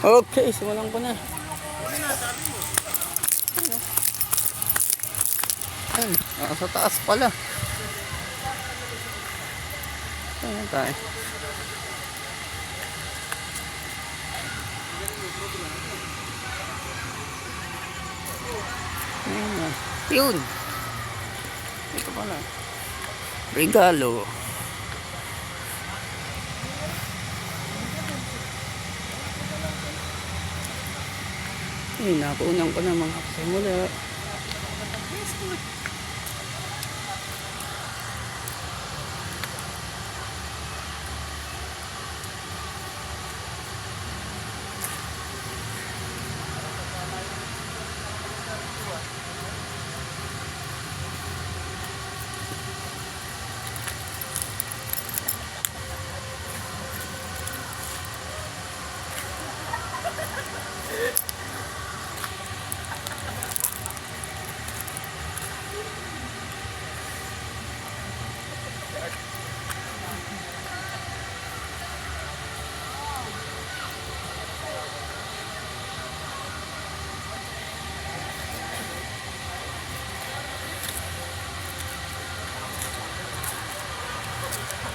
Okay, simulan ko na. Ayun, nasa taas pala. Ayan tayo. Ayan na. Yun. Ito pala. Regalo. Eh, nakuunan ko na mga kasimula.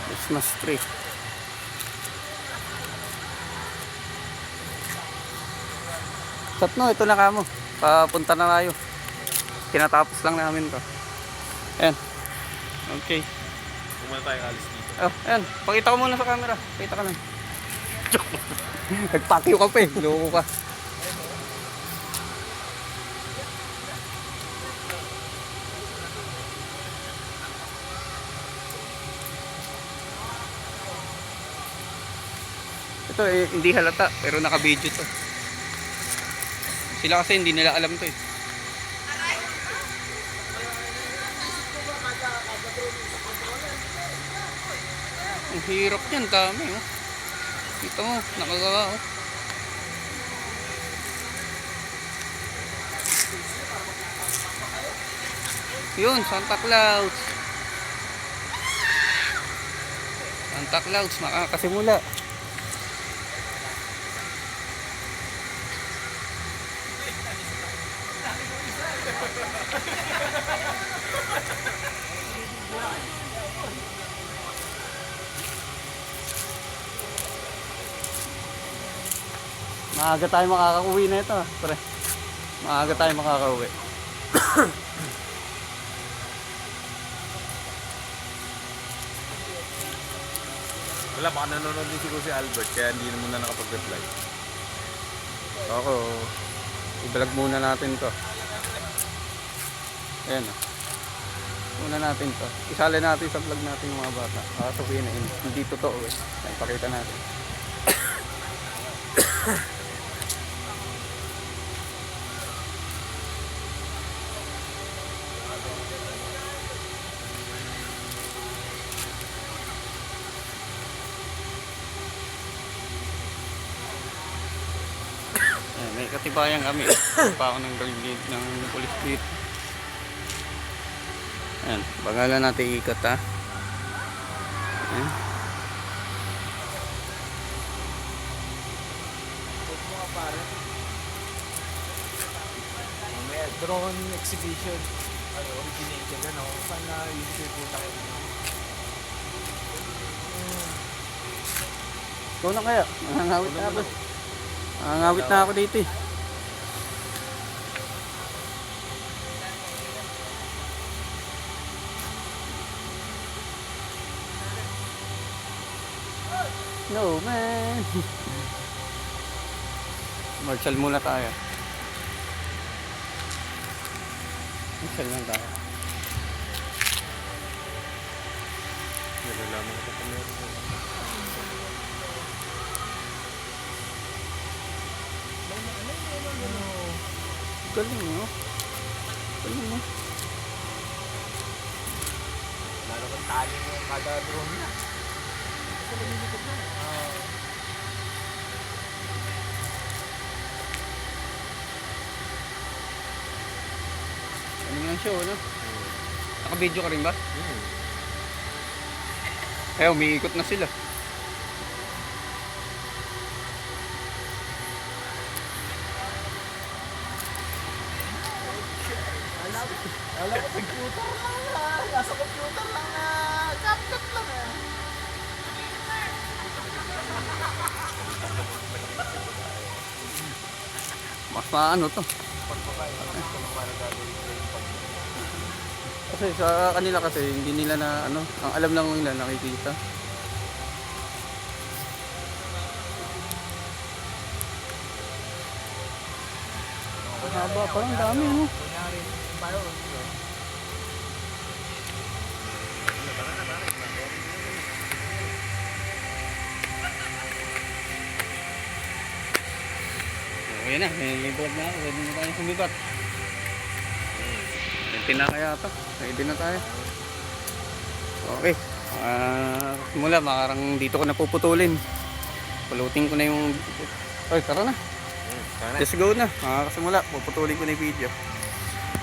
Christmas tree. Satno, ito na kamo. Papunta na tayo. Tinatapos lang namin to. Ayan. Okay. Kung tayo alis dito. Oh, ayan. Pakita ko muna sa camera. Pakita ka lang. Nagpakyo ka pa eh. Loko ka. Ito eh, hindi halata pero naka-video to. Sila kasi hindi nila alam to eh. Ang hirap niyan, dami oh. Ito mo, nakagawa oh. Yun, Santa Claus. Santa Claus, makakasimula. Maaga tayo makakauwi na ito, pre. Maaga tayo makakauwi. Wala, baka nanonood din siguro si Albert, kaya hindi na muna nakapag-reply. Ako, i-vlog muna natin to. Ayan o. Muna natin to. Isali natin sa vlog natin yung mga bata. Ah, sabihin na. Hindi totoo eh. Ipakita natin. Ayan, may katibayan kami. pa ako ng ng police beat. Ayan, bagalan natin ikot ha. Ayan. Drone exhibition. Ano, originated ano. Sana yung sure po tayo. Ikaw na kaya. Nangangawit na ako. Nangangawit na ako dito eh. No man. Marshal muna tayo. Marshal lang tayo. Nalalaman ko kung meron. Galing mo. Galing mo. Lalo kung tali mo kada drone na. Ano nga show, ano? Naka-video ka rin ba? Hmm. Eh, umiikot na sila. I love it. I love it. Mas maano to. Kasi sa kanila kasi hindi nila na ano, ang alam lang nila nakikita. Haba pa lang dami no. Kunyari, paano? Oh, yan na, may vlog na ako. Pwede na tayo sumibat. Pwede na kaya ito. Pwede na tayo. Okay. Ah, mula makarang dito ko napuputulin. Pulutin ko na yung... Ay, tara na. Let's go na. Makakasimula. Puputulin ko na yung video.